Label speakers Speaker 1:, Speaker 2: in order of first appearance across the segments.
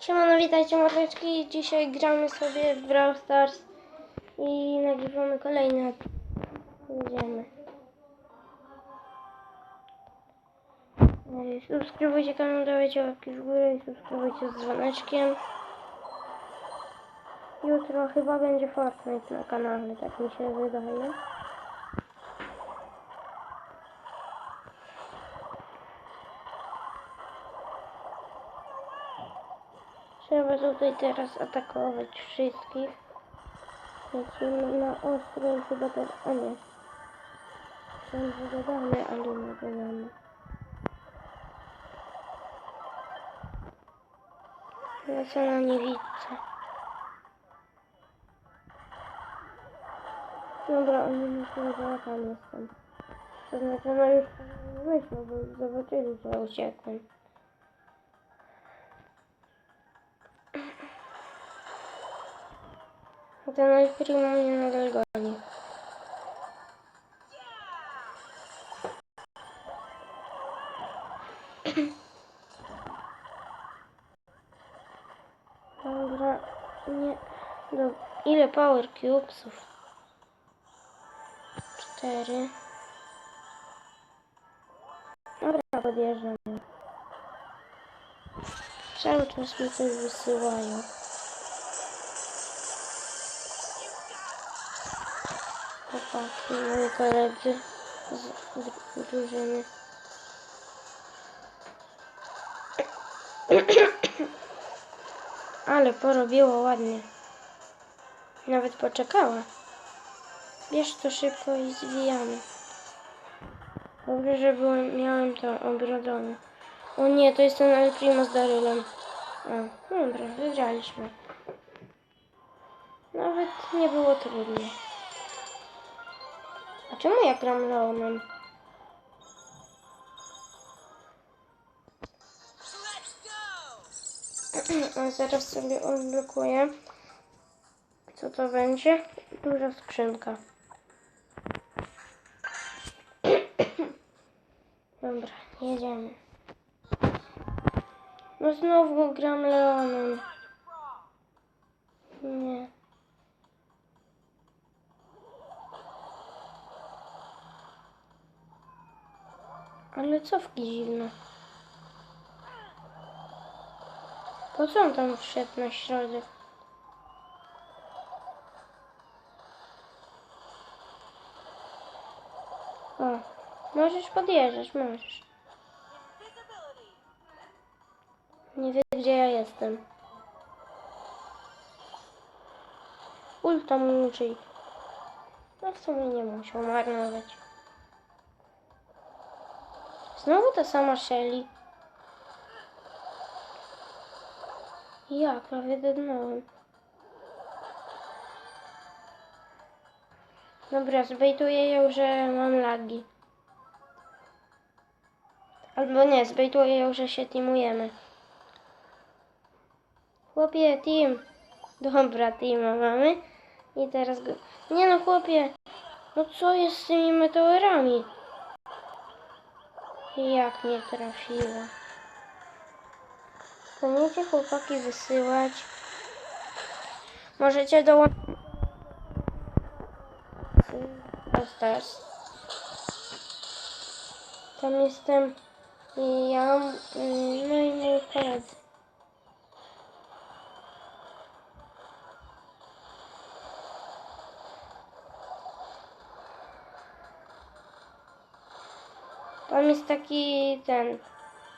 Speaker 1: Siemano, witajcie mordeczki. Dzisiaj gramy sobie w Brawl Stars i nagrywamy kolejny. Jedziemy. E, Subskrybujcie kanał, dawajcie łapki w górę i subskrybujcie z dzwoneczkiem. Jutro chyba będzie Fortnite na kanale, tak mi się wydaje. Trzeba tutaj teraz atakować wszystkich. Lecimy na ostro chyba teraz... A nie. Że dodamy, ale nie dodamy. Lecę na niewidce. Dobra, oni myślą, że ja tam jestem. To znaczy, no już myślą, bo zobaczyli, że ja uciekłem. Ten Alprimo mnie nadal goni. Dobra, nie. Do, ile power cubesów? Cztery. Dobra, podjeżdżam. Cały czas mi coś wysyłają. Chłopaki, moi koledzy z, drużyny. Ale porobiło ładnie. Nawet poczekała. Bierz to szybko i zwijamy. Dobrze, że byłem, miałem to ogrodzone. O nie, to jest ten El Primo z Darylem. A, dobra, wygraliśmy. Nawet nie było trudno. A czemu ja gram Leonem? Zaraz sobie odblokuję. Co to będzie? Duża skrzynka. Dobra, jedziemy. No znowu gram Leonem. Nie. Ale cofki dziwne. Po co on tam wszedł na środek? O, możesz podjeżdżać, możesz. Nie wie gdzie ja jestem. Ulta mu. No w sumie nie musiał marnować. Znowu ta sama Shelly. Ja prawie dednąłem. Dobra, zbejtuję ją, że mam lagi. Albo nie, zbejtuję ją, że się teamujemy. Chłopie, team. Dobra, teama mamy. I teraz go... Nie no, chłopie. No co jest z tymi meteorami? Jak nie trafiła. Planujecie chłopaki wysyłać. Możecie dołączyć. Stars. Tam jestem ja, mm, no i mój koledzy. Tam jest taki ten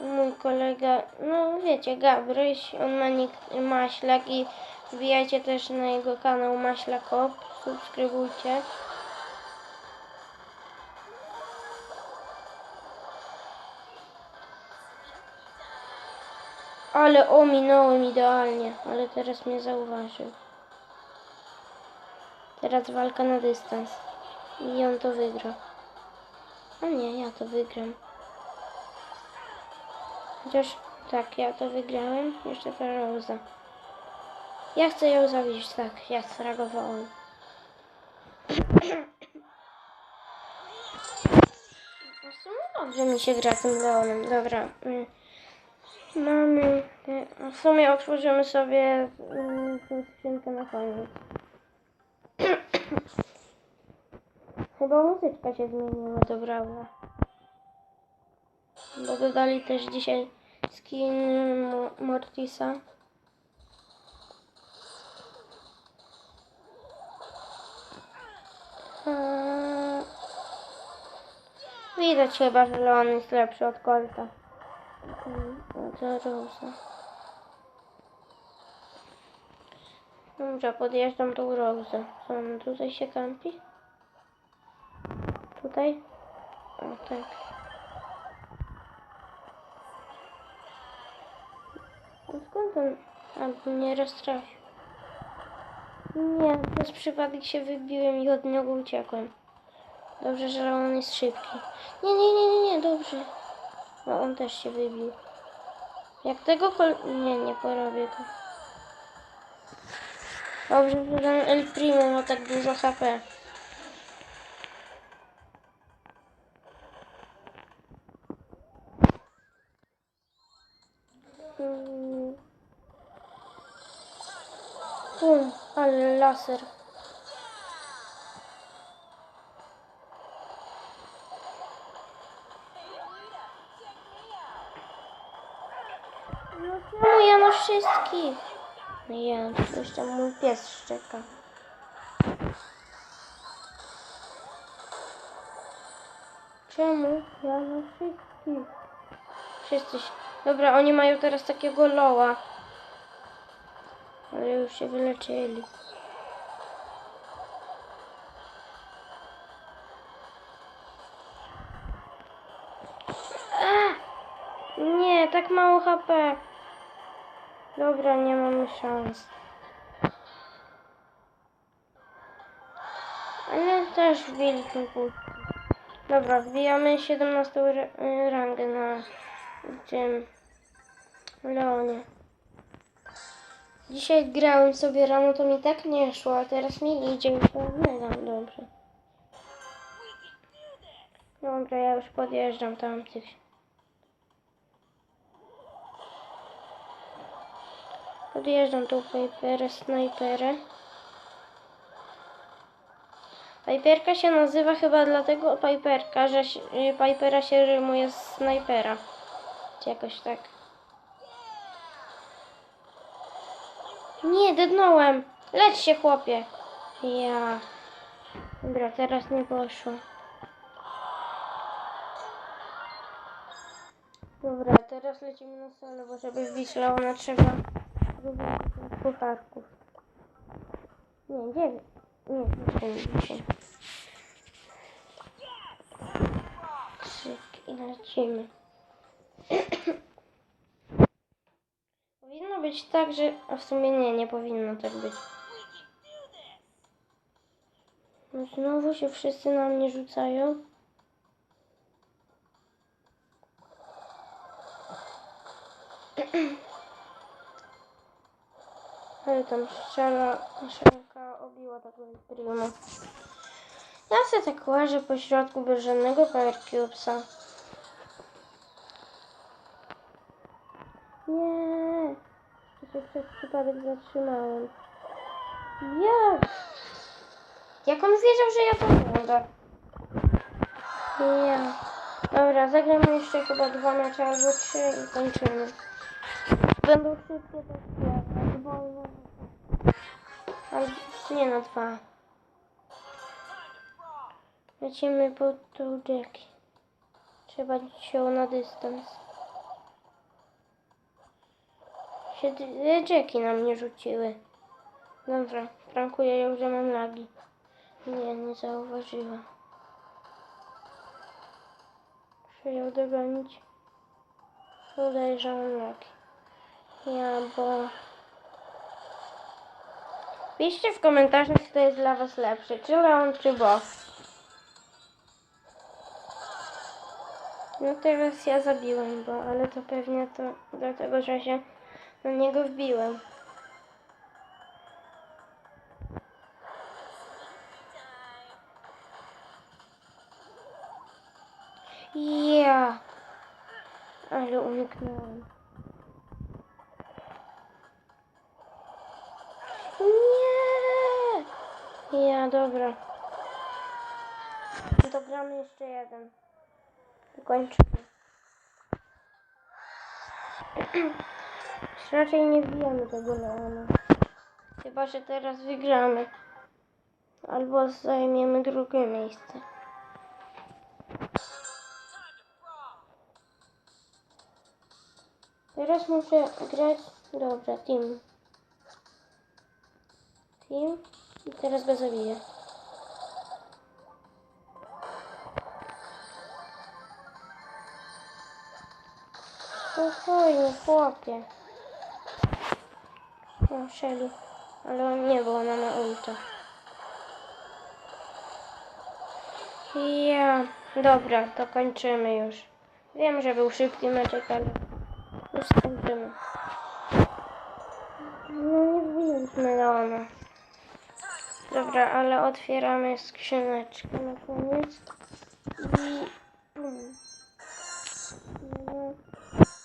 Speaker 1: mój kolega, no wiecie, Gabryś, on ma nick Maślak i wbijajcie też na jego kanał Maślakop, subskrybujcie. Ale ominąłem idealnie, ale teraz mnie zauważył. Teraz walka na dystans. I on to wygra. A nie, ja to wygram. Chociaż tak, ja to wygrałem. Jeszcze ta Rosa. Ja chcę ją zabić, tak, ja sumie dobrze mi się gra tym Leonem. Dobra. y, Mamy W sumie otworzymy sobie mm, skrzynkę na koniec. Chyba muzyczka się zmieniła do Brawla. Bo dodali też dzisiaj skin Mo- Mortisa. Eee, Widać chyba, że Leon jest lepszy od Colta. Mm, a to Rosa. Dobrze, podjeżdżam tą Rosę. Co ona tutaj się kampi? Tutaj? O, tak. No skąd on? Albo mnie roztrafił. Nie, przypadek się wybiłem i od niego uciekłem. Dobrze, że on jest szybki. Nie, nie, nie, nie, nie, dobrze. No on też się wybił. Jak tego kol... Nie, nie porobię go. Dobrze, że ten El Primo ma tak dużo HP. Bum, ale laser. No czemu ja na wszystkich? Nie, coś tam mój pies szczeka. Czemu ja na wszystkich? Wszyscy się... Dobra, oni mają teraz takiego loła. Ale już się wyleczyli. Nie, tak mało HP. Dobra, nie mamy szans. Ale też wbiliśmy punkt. Dobra, wbijamy 17 ra- y, rangę na tym Leonie. Dzisiaj grałem sobie rano, to mi tak nie szło, a teraz mi idzie to mega dobrze. Dobra, ja już podjeżdżam tam tych. Podjeżdżam tą Piperę, snajperę. Piperka się nazywa chyba dlatego Piperka, że Pipera się rymuje z snajpera. Czy jakoś tak. Nie, dednąłem. Lecz się, chłopie. Ja. Dobra, teraz nie poszło. Dobra, teraz lecimy na solo, bo żeby wbić Leona trzeba zrobić pucharków. Nie, dziewięć. Nie, dziesięć. Cyk i lecimy. Powinno być tak, że... A w sumie nie, nie powinno tak być. No znowu się wszyscy na mnie rzucają. Ale tam strzela, strzelka obiła tak primo. Ja se tak łażę po środku bez żadnego Power Cubesa. Nie, to się przez przypadek zatrzymałem. Jak? Jak on wiedział, że ja to będę? Ja. Dobra, zagramy jeszcze chyba dwa mecze albo trzy i kończymy. Będą szybkie takie, wolno. Albo, nie no, dwa. Lecimy po tą. Trzeba się na dystans. Się Jackie na mnie rzuciły. Dobra, prankuję ją, że mam lagi. Nie, nie zauważyła. Muszę ją dogonić. Udaje, że mam lagi. Ja, bo... Piszcie w komentarzach, kto jest dla was lepszy, czy Leon, czy Bo. No teraz ja zabiłem Bo, ale to pewnie to dlatego, że się na niego wbiłem. Yeah. Ale uniknąłem. Nie! Ja, dobra. Dogramy jeszcze jeden. Kończymy. Raczej nie wbijamy tego Leona. Chyba, że teraz wygramy. Albo zajmiemy drugie miejsce. Teraz muszę grać. Dobra, team. Team. I teraz go zabiję. Spokojnie, chłopie. O, Shelly. Ale on nie, bo ona ma ulta. Ja. Dobra, to kończymy już. Wiem, że był szybki meczek, ale już skończymy. No nie wbiliśmy Leona. Dobra, ale otwieramy skrzyneczkę na koniec. I... Bum. No,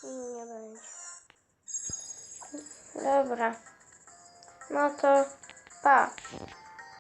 Speaker 1: nie będzie. Dobra. No to pa.